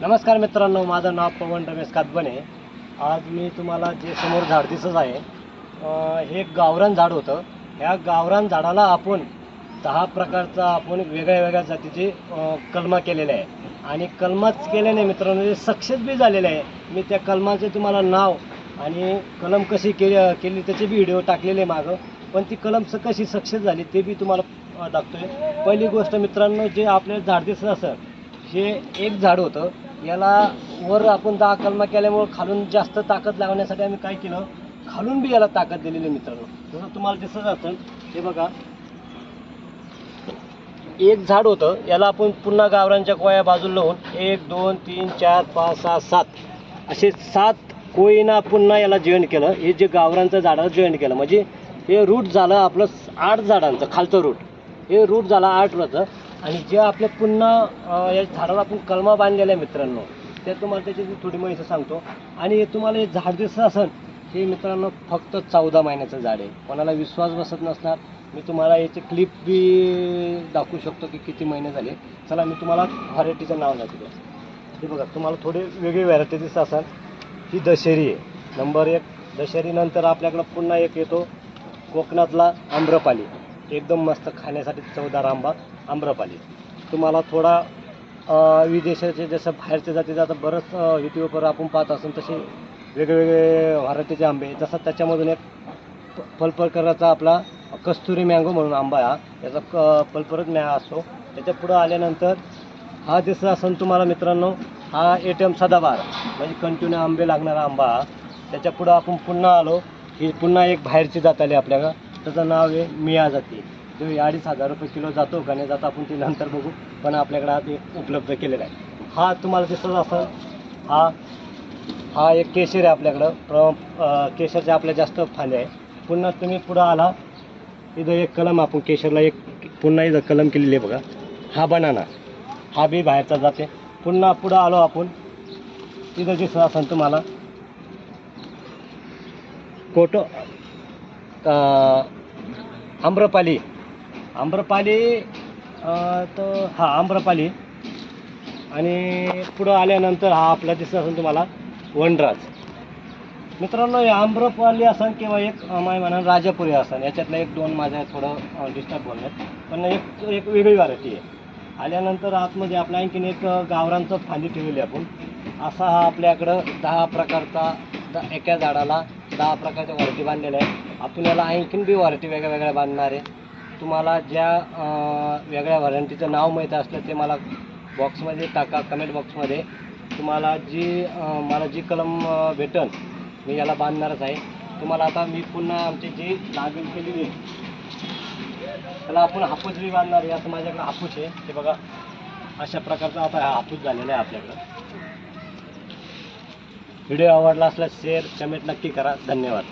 नमस्कार मित्रांनो माझं नाव पवन रमेश कातबने. आज मी तुम्हाला जे समोर झाड दिसत आहे हे एक गावरान झाड होतं. ह्या गावरान झाडाला आपण दहा प्रकारचा आपण वेगळ्या वेगळ्या जातीचे कलमा केलेले आहे. आणि कलमाच केल्याने मित्रांनो हे सक्सेस बी झालेले आहे. मी त्या कलमाचे तुम्हाला नाव आणि कलम कशी के केली त्याचे बी व्हिडिओ टाकलेले आहे मागं. पण ती कलम स- कशी सक्सेस झाली ते बी तुम्हाला दाखतोय पहिली गोष्ट मित्रांनो जे आपल्याला झाड दिसत असं हे एक झाड होतं याला वर आपण दहा कलमा केल्यामुळं खालून जास्त ताकद लावण्यासाठी आम्ही काय केलं? खालून बी याला ताकद दिलेली आहे मित्रांनो. जसं तुम्हाला दिसत असेल हे बघा. एक झाड होतं याला आपण पुन्हा गावरांच्या कोया बाजूला लावून एक दोन तीन चार पाच सहा सात असे सात कोयीना पुन्हा याला जॉईन केलं. हे जे गावरांचं झाडाला जॉईन केलं. म्हणजे हे रूट झालं आपलं आठ झाडांचं खालचं रूट हे रूट झालं आठ रोचं आणि जे आपल्या पुन्हा या झाडाला आपण कलमा बांधलेला आहे मित्रांनो त्या तुम्हाला त्याची थोडी माहिती सांगतो. आणि हे तुम्हाला हे झाड दिसत असेल हे मित्रांनो फक्त चौदा महिन्याचं झाड आहे. कोणाला विश्वास बसत नसणार. मी तुम्हाला याचे क्लिप बी दाखवू शकतो की किती महिने झाले. चला मी तुम्हाला व्हरायटीचं नाव दाखवतो. हे बघा तुम्हाला थोडे वेगळी व्हरायटी दिसत असाल ही दशेरी आहे. नंबर एक दशेरीनंतर आपल्याकडं पुन्हा एक येतो कोकणातला आम्रपाली. एकदम मस्त खाण्यासाठी चवदार आंबा आम्रपाली. तुम्हाला थोडा विदेशाचे जसं बाहेरचे जाते जातं बरंच युट्यूबवर यूट्यूबवर आपण पाहत असून तसे वेगवेगळे व्हरायटीचे आंबे. जसं त्याच्यामधून एक प- आपला कस्तुरी मँगो म्हणून आंबा हा. त्याचा क फलपरच मॅ असतो. त्याच्या पुढं आल्यानंतर हा दिसत असेल तुम्हाला मित्रांनो हा ए टी एम सदाबार. म्हणजे कंटिन्यू आंबे लागणारा आंबा हा. त्याच्या पुढं आपण पुन्हा आलो ही पुन्हा एक बाहेरची जात आली आपल्याला. त्याचं नाव आहे मिया जाती. जो अडीच हजार रुपये किलो जातो का नाही जातो आपण ते नंतर बघू. पण आपल्याकडे हा ते उपलब्ध केलेला आहे. हा तुम्हाला दिसत असेल हा हा एक केशर आहे आपल्याकडं. प्र केशरच्या आपल्या जास्त फांद्या आहे. पुन्हा तुम्ही पुढं आला इथं एक कलम आपण केशरला एक पुन्हा इथं कलम केलेली आहे बघा. हा बनाना. हा बी बाहेरचा जाते. पुन्हा पुढं आलो आपण. इथं दिसत असेल तुम्हाला. कोटो आम्रपाली. आम्रपाली तर हा आम्रपाली. आणि पुढं आल्यानंतर हा आपला दिसत असेल तुम्हाला वनराज. मित्रांनो हे आम्रपाली असन किंवा एक माय म्हणा राजापुरी असन याच्यातलं एक दोन माझ्या थोडं डिस्टर्ब बोलण्यात पण एक एक वेगळी व्हरायटी आहे. आल्यानंतर आतमध्ये आपल्या आणखीन एक गावरांचं फांदी ठेवली आपण. असा हा आपल्याकडं दहा प्रकारचा द- एका झाडाला दहा प्रकारच्या व्हरायटी बांधलेल्या आहे आपण याला आणखीन बी व्हरायटी वेगळ्या वेगळ्या बांधणार आहे. तुम्हाला ज्या वेगळ्या व्हरायटीचं नाव माहीत असलं ते मला बॉक्समध्ये टाका कमेंट बॉक्समध्ये. तुम्हाला जी मला जी कलम भेटल भेटन मी याला बांधणारच आहे. तुम्हाला आता मी पुन्हा आमची जी लागण केलेली आहे त्याला आपण हापूस बी बांधणार आहे. असं माझ्याकडे हापूस आहे. ते बघा अशा प्रकारचा आता हा हापूस झालेला आहे आपल्याकडं. व्हिडिओ आवडला असल्यास शेअर कमेंट नक्की करा. धन्यवाद.